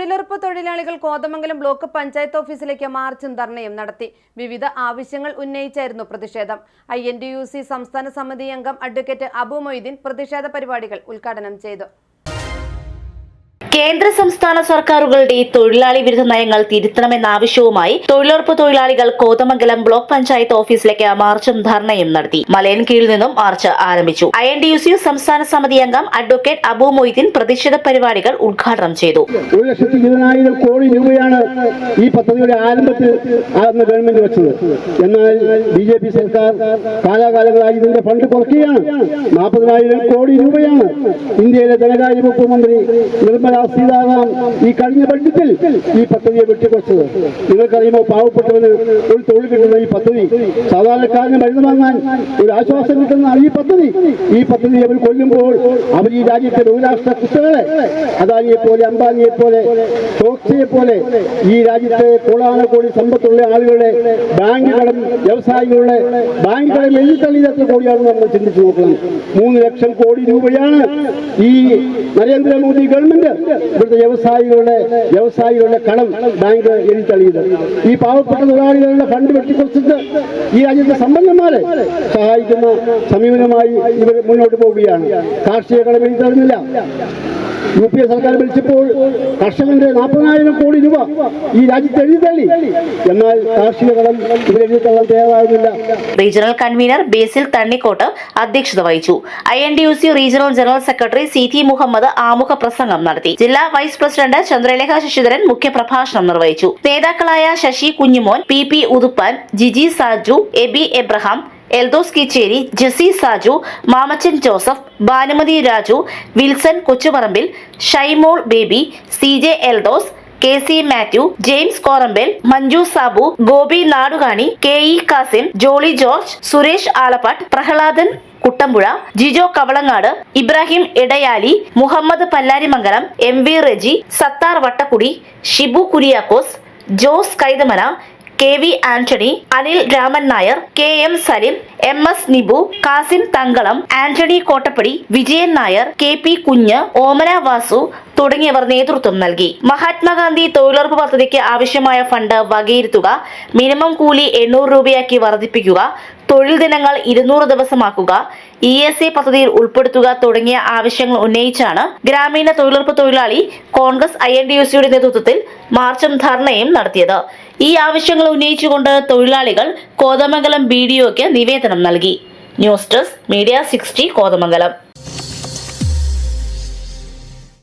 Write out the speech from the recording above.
തൊഴിലുറപ്പ് തൊഴിലാളികൾ കോതമംഗലം ബ്ലോക്ക് പഞ്ചായത്ത് ഓഫീസിലേക്ക് മാർച്ചും ധർണയും നടത്തി. വിവിധ ആവശ്യങ്ങൾ ഉന്നയിച്ചായിരുന്നു പ്രതിഷേധം. ഐ സംസ്ഥാന സമിതി അംഗം അഡ്വക്കേറ്റ് അബു മൊയ്തീൻ പ്രതിഷേധ പരിപാടികൾ ഉദ്ഘാടനം ചെയ്തു. കേന്ദ്ര സംസ്ഥാന സർക്കാരുകളുടെ തൊഴിലാളി വിരുദ്ധ നയങ്ങൾ തിരുത്തണമെന്ന ആവശ്യവുമായി തൊഴിലുറപ്പ് തൊഴിലാളികൾ കോതമംഗലം ബ്ലോക്ക് പഞ്ചായത്ത് ഓഫീസിലേക്ക് മാർച്ചും ധർണയും നടത്തി. മലയൻ കീഴിൽ നിന്നും മാർച്ച് ആരംഭിച്ചു. I N D U C സംസ്ഥാന സമിതി അംഗം അഡ്വക്കേറ്റ് അബു മൊയ്തീൻ പ്രതിഷേധ പരിപാടികൾ ഉദ്ഘാടനം ചെയ്തു. ഒരു ലക്ഷത്തി ഇരുപതിനായിരം കോടി രൂപയാണ് ഈ പദ്ധതിയുടെ ആരംഭത്തിൽ അന്ന് ഗവൺമെന്റ് വെച്ചത്. എന്നാൽ ബി ജെ പി സർക്കാർ കാലാകാലങ്ങളായി ഇതിന്റെ ഫണ്ട് കുറയ്ക്കുകയാണ്. നാൽപ്പതിനായിരം കോടി രൂപയാണ് ഇന്ത്യയിലെ ധനകാര്യ വകുപ്പ് മന്ത്രി നിർമ്മല സീതാറാം ഈ കഴിഞ്ഞ ബഡ്ജറ്റിൽ ഈ പദ്ധതിയെ വെട്ടിക്കുറച്ചത്. നിങ്ങൾക്കറിയുമോ പാവപ്പെട്ടവന് ഒരു തൊഴിൽ കിട്ടുന്ന ഈ പദ്ധതി? സാധാരണക്കാരന് മരുന്ന് വാങ്ങാൻ ഒരു ആശ്വാസം കിട്ടുന്ന ഈ പദ്ധതി. ഈ പദ്ധതി അവർ കൊല്ലുമ്പോൾ അവർ ഈ രാജ്യത്തെ ബഹുരാഷ്ട്ര കുട്ടികളെ അദാനിയെ പോലെ അംബാനിയെ പോലെ ചോക്സിയെ പോലെ ഈ രാജ്യത്തെ കോടാനക്കോടി സമ്പത്തുള്ള ആളുകളുടെ ബാങ്ക് കടം വ്യവസായികളുടെ ബാങ്ക് കടം എഴുതി എത്ര കോടിയാണെന്ന് നമ്മൾ ചിന്തിച്ചു നോക്കണം. മൂന്ന് ലക്ഷം കോടി രൂപയാണ് ഈ നരേന്ദ്രമോദി ഗവൺമെന്റ് ഇവിടുത്തെ വ്യവസായികളുടെ വ്യവസായികളുടെ കടം ബാങ്ക് എഴുതിത്തള്ളിയത് ഈ പാവപ്പെട്ട തൊഴിലാളികളുടെ ഫണ്ട് വെട്ടിക്കുറച്ചിട്ട് ഈ രാജ്യത്തെ സമ്പന്നന്മാരെ സഹായിക്കുന്ന സമീപനമായി ഇവർ മുന്നോട്ട് പോവുകയാണ്. കാർഷിക കടം എഴുതിത്തള്ളുന്നില്ല യു പി എ സർക്കാർ ഭരിച്ചപ്പോൾ കർഷകന്റെ നാൽപ്പതിനായിരം കോടി രൂപ ഈ രാജ്യത്ത് എഴുതിത്തള്ളി എന്നാൽ കാർഷിക കടം ഇവർ എഴുതിത്തള്ളാൻ തയ്യാറാകുന്നില്ല റീജിയണൽ കൺവീനർ ബേസിൽ തണ്ണിക്കോട്ട് അധ്യക്ഷത വഹിച്ചു. I N D U C regional general secretary C T Muhammad ആമുഖ പ്രസംഗം നടത്തി. ജില്ലാ വൈസ് പ്രസിഡന്റ് ചന്ദ്രലേഖ ശശിധരൻ മുഖ്യപ്രഭാഷണം നിർവഹിച്ചു. നേതാക്കളായ Sasi Kunjumon P P Uthuppan Jiji Saju Abi Abraham Eldos Kicheri Jessy Saju Mamachan Joseph Bhanumathi Raju Wilson Kochuparambil Shymol Baby C J Eldos K C Mathew James Korambel Manju Sabu Gopi Nadukani K E Kasim Jolly George Suresh Alappat Prahladan Kuttampuzha Jijo Kavalangad Ibrahim Edayali Muhammad Pallarimangalam M V Reji Sathar Vattakudy Shibu Kuriakose Jose Kaithamana K V Antony Anil Raman Nair K M Salim M S Nibu Kasim Thankalam Antony Kottappady Vijayan Nair K P Kunju Omana Vasu തുടങ്ങിയവർ നേതൃത്വം നൽകി. മഹാത്മാഗാന്ധി തൊഴിലുറപ്പ് പദ്ധതിക്ക് ആവശ്യമായ fund വകയിരുത്തുക minimum കൂലി എണ്ണൂറ് രൂപയാക്കി വർദ്ധിപ്പിക്കുക തൊഴിൽ ദിനങ്ങൾ ഇരുന്നൂറ് ദിവസമാക്കുക ഇ എസ് എ പദ്ധതിയിൽ ഉൾപ്പെടുത്തുക തുടങ്ങിയ ആവശ്യങ്ങൾ ഉന്നയിച്ചാണ് ഗ്രാമീണ തൊഴിലുറപ്പ് തൊഴിലാളി congress I N D U സിയുടെ നേതൃത്വത്തിൽ മാർച്ചും ധർണയും നടത്തിയത്. ഈ ആവശ്യങ്ങൾ ഉന്നയിച്ചുകൊണ്ട് തൊഴിലാളികൾ കോതമംഗലം ബി ഡി ഒക്ക് നിവേദനം നൽകി. News desk media sixty Kothamangalam.